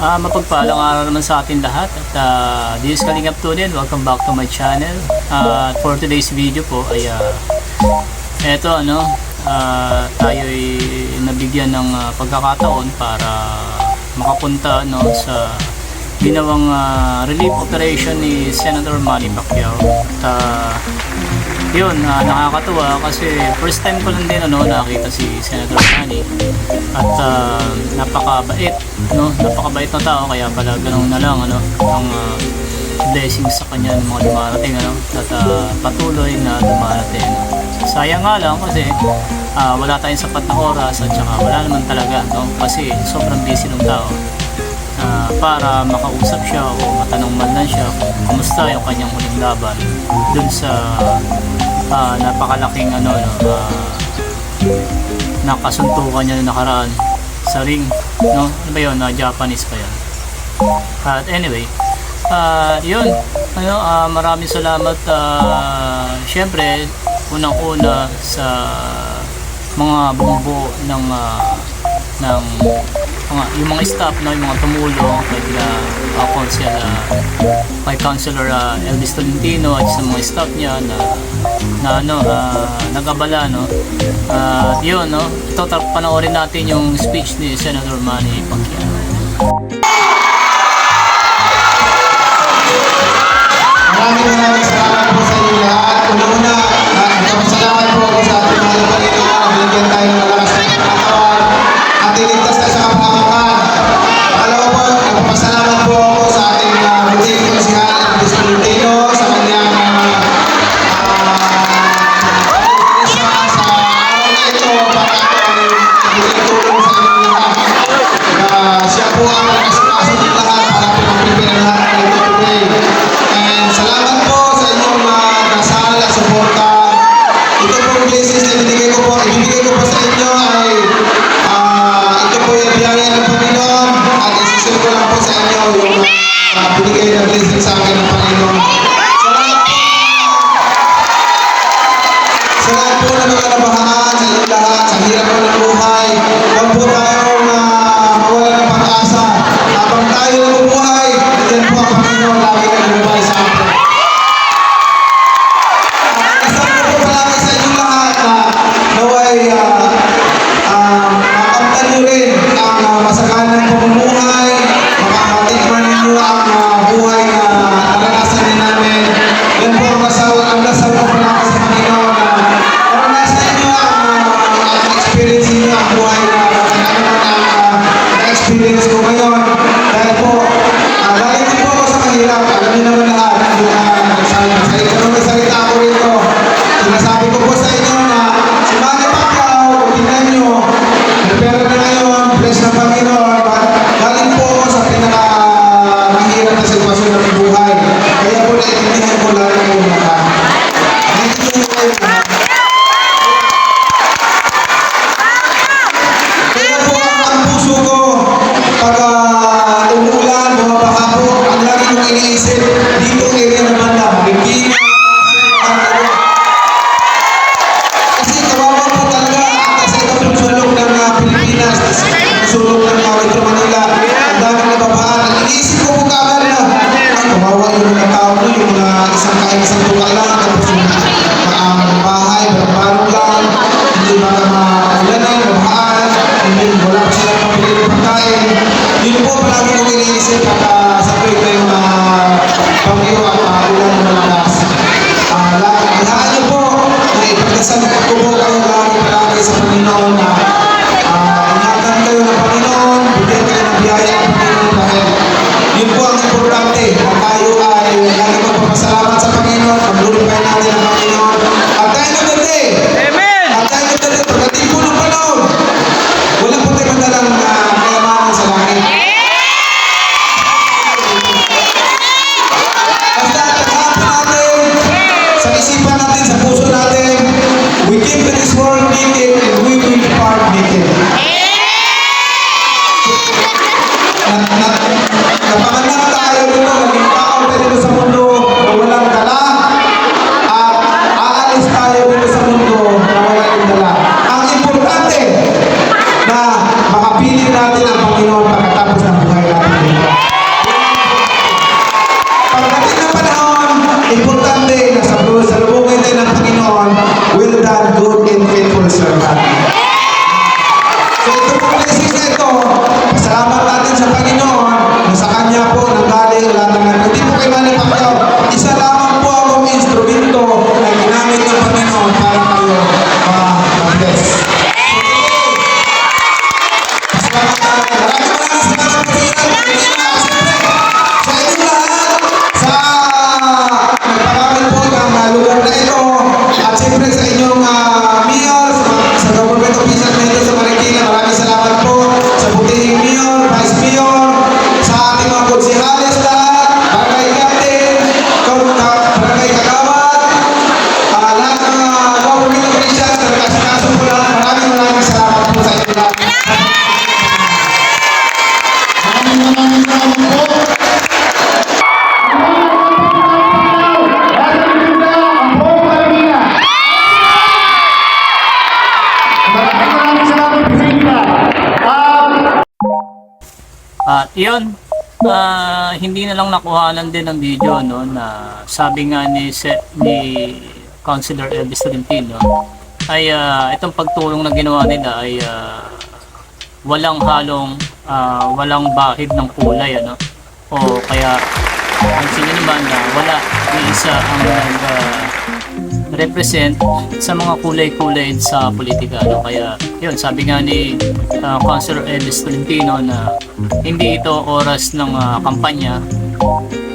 Ah, mapagpalang araw naman sa atin lahat at uh, this is Kalingap Tunil. Welcome back to my channel. Ah, for today's video po ay ah, eto ano, ah, tayo ay nabigyan ng ah, pagkakataon para makapunta no sa ginawang ah, relief operation ni Senator Manny Pacquiao. At ah, yun, ah, nakakatuwa kasi first time ko lang din ano, nakita si Senator Manny at ah, napakabait, no? Napakabait na tao kaya pala ganun na lang ano, ang ah, blessings sa kanya ng mga dumarating ano, at ah, patuloy na dumarating. Sayang nga lang kasi ah, wala tayong sapat na oras at saka wala naman talaga, no? Kasi sobrang busy ng tao. Ah, para makausap siya o matanong man lang siya kung kamusta yung kanyang huling laban dun sa ah, napakalaking ano no ah, nakasuntukan niya na nakaraan sa ring no? Ano ba yun? Na Japanese pa yan at anyway ah yun ano ah, maraming salamat uh, syempre unang una sa mga bumubuo ng ah, ng mga, yung mga staff no, yung mga tumulong kay uh, uh, Council, uh, kay Councilor uh, Elvis Tolentino at sa mga staff niya na na ano uh, nagabala no uh, yun no ito panoorin natin yung speech ni Senator Manny Pacquiao Maraming maraming salamat po sa inyo lahat. Una-una, ng kawawa po talaga sa sulok ng Pilipinas, sulok ng uh, Metro Manila, ang kaagad na, yung mga tao yung mga isang kain isang tuwa lang, tapos yung uh, bahay, barang lang, hindi ba na maulanan, mabahaan, hindi wala pa ng pagkain. Yun po palagi iniisip at sa tuwing At yun, ah, hindi na lang nakuhanan din ng video no na sabi nga ni Se- ni Councilor Elvis Tolentino ay ah, itong pagtulong na ginawa nila ay ah, walang halong ah, walang bahid ng kulay ano. O kaya pansin nyo naman na wala ni isa ang nag ah, represent sa mga kulay-kulay sa politika. No? Kaya, yun, sabi nga ni uh, Councilor Elvis Tolentino na hindi ito oras ng ah, kampanya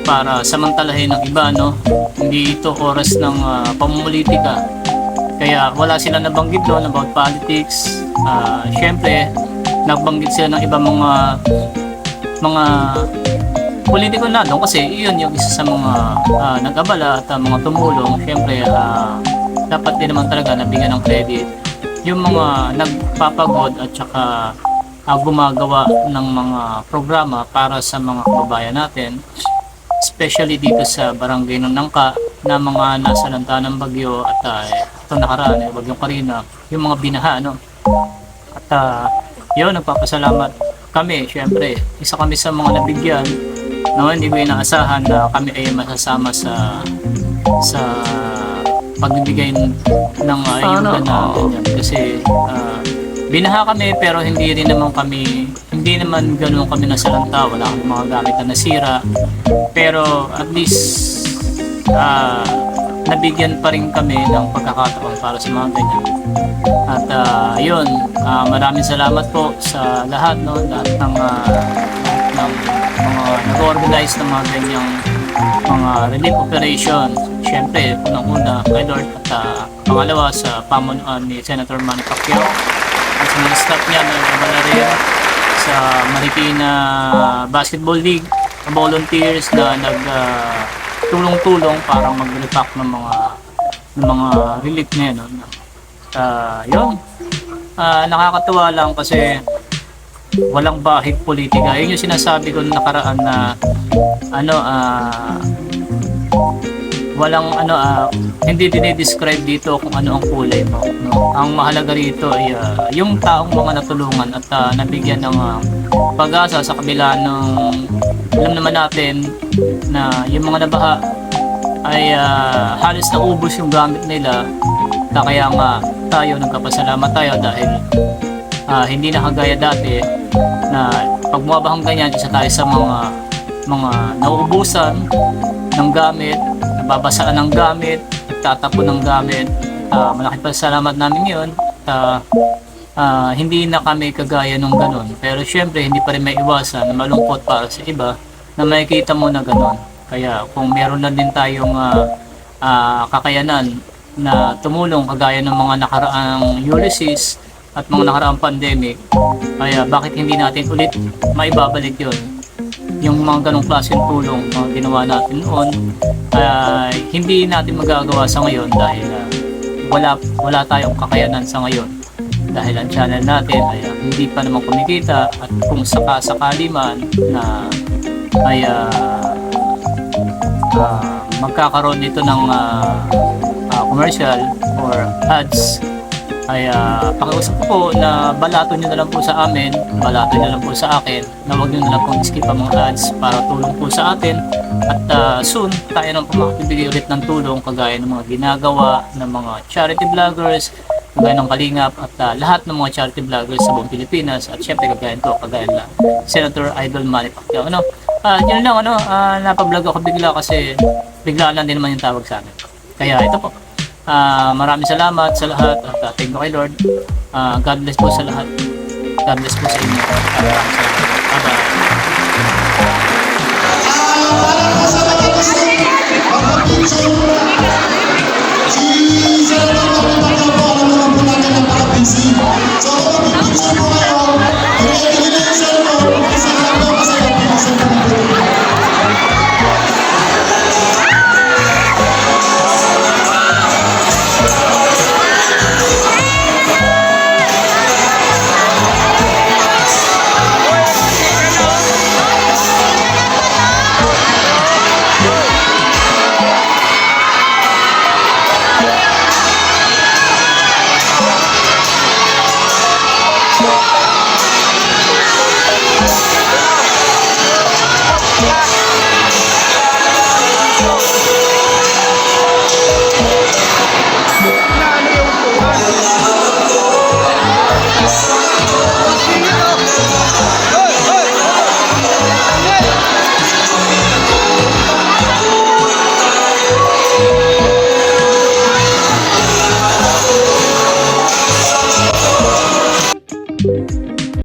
para samantalahin ng iba, no? Hindi ito oras ng uh, pamumulitika. Kaya wala sila nabanggit doon about politics. Ah, Siyempre, nabanggit sila ng ibang mga mga politiko na doon kasi yun yung isa sa mga ah, nag-abala at ah, mga tumulong. Syempre ah, dapat din naman talaga nabigyan ng credit yung mga nagpapagod at saka ah, gumagawa ng mga programa para sa mga kababayan natin especially dito sa barangay ng Nangka na mga nasa lanta ng bagyo at uh, itong nakaraan eh, bagyong Karina yung mga binaha no? At ah, yun nagpapasalamat kami. Syempre isa kami sa mga nabigyan no, hindi ko inaasahan na kami ay masasama sa sa pagbibigay ng uh, ayuda na ganyan. Kasi ah, binaha kami pero hindi rin naman kami hindi naman ganoon kami nasalanta. Wala kami mga gamit na nasira. Pero at least ah, nabigyan pa rin kami ng pagkakataon para sa mga ganyan. At ah, yun, ah, maraming salamat po sa lahat, no? Lahat ng, lahat ng mga nag-organize ng mga ganyang mga relief operation. Siyempre, unang-una kay Lord at ah, pangalawa sa pamunuan ni Senator Manny Pacquiao at sa mga staff niya na nagabala rin sa Marikina Basketball League, sa volunteers na nag ah, tulong-tulong para mag-repack ng mga ng mga relief na yun. Ah, yun. Ah, nakakatuwa lang kasi walang bahid politika. Yun yung sinasabi ko nakaraan na ano ah walang ano ah, hindi dinidescribe dito kung ano ang kulay mo. No? Ang mahalaga rito ay ah, yung taong mga natulungan at ah, nabigyan ng ah, pag-asa sa kabila ng alam naman natin na yung mga nabaha ay ah, halos naubos yung gamit nila na kaya nga tayo nagkapasalamat tayo dahil ah, hindi na kagaya dati na pag bumabahang ganyan isa tayo sa mga mga nauubusan ng gamit nababasaan ng gamit nagtatapon ng gamit. Ah, malaki pa salamat namin yun. Ah, ah, hindi na kami kagaya nung ganun. Pero syempre hindi pa rin may iwasan na malungkot para sa iba na makikita mo na ganun. Kaya kung meron na din tayong ah, ah, kakayanan na tumulong kagaya ng mga nakaraang Ulysses at mga nakaraang pandemic kaya bakit hindi natin ulit maibabalik yon yung mga ganong klaseng tulong mga ginawa natin noon ay hindi natin magagawa sa ngayon dahil ah, wala wala tayong kakayanan sa ngayon. Dahil ang channel natin ay ah, hindi pa naman kumikita at kung sakasakali man na ay ah, ah, magkakaroon nito ng ah, ah, commercial or ads ay ah, pakiusap po na balato nyo na lang po sa amin, balato na lang po sa akin, na huwag nyo na lang pong skip ang mga ads para tulong po sa atin. At ah, soon, tayo nang po makakibigay ulit ng tulong kagaya ng mga ginagawa ng mga charity vloggers, kagaya ng Kalingap at ah, lahat ng mga charity vloggers sa buong Pilipinas at syempre kagaya nito, kagaya na Senator Idol Manny Pacquiao. Ano? Ah, yun lang ano, ah, napablog ako bigla kasi bigla lang din naman yung tawag sa amin. Kaya ito po. Ah, maraming salamat sa lahat at ah, thank you kay Lord. Ah, God bless po sa lahat. God bless po sa inyo. Salamat. Bye-bye.